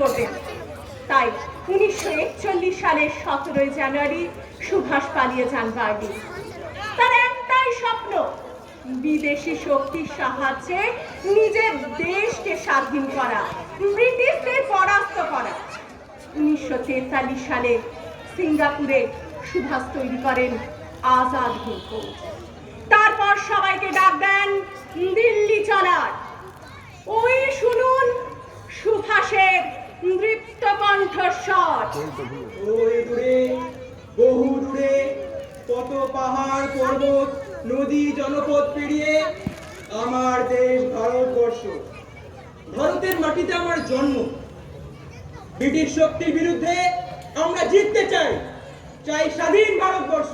করবেন। তাই উনিশশো একচল্লিশ সালের সতেরোই জানুয়ারি সুভাষ পালিয়ে যান বার্লি তার একটাই স্বপ্ন, বিদেশি শক্তির সাহায্যে নিজের দেশকে স্বাধীন করা, ব্রিটিশদের পরাস্ত করা। উনিশশো তেতাল্লিশ সালে সিঙ্গাপুরে সুভাষ তৈরি করেন আজাদ হিন্দ তারপর সবাইকে ডাক দেন, দিল্লি চলার। ওই শুনুন সুভাষের ওই দূরে বহু দূরে কত পাহাড় পর্বত নদী জনপদ পেরিয়ে আমার দেশ ভারতবর্ষ। ভারতের মাটিতে আমার জন্ম। ব্রিটিশ শক্তির বিরুদ্ধে আমরা জিততে চাই। চাই স্বাধীন ভারতবর্ষ।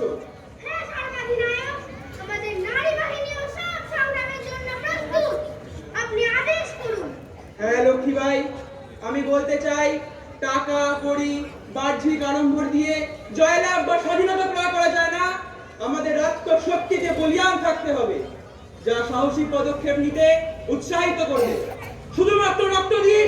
হ্যাঁ সর্বাধিনায়ক আমাদের নারী বাহিনীও সব সংগ্রামের জন্য প্রস্তুত। আপনি আদেশ করুন। হ্যাঁ লক্ষ্মী ভাই আমি বলতে চাই টাকা, কড়ি, বাহ্যিক আড়ম্বর দিয়ে জয়লাভ বা স্বাধীনতা প্রয়োগ করা যায় না। আমাদের আত্মশক্তিকে বলিয়ান থাকতে হবে, যা সাহসী পদক্ষেপ নিতে উৎসাহিত করবে। শুধুমাত্র রক্ত দিয়ে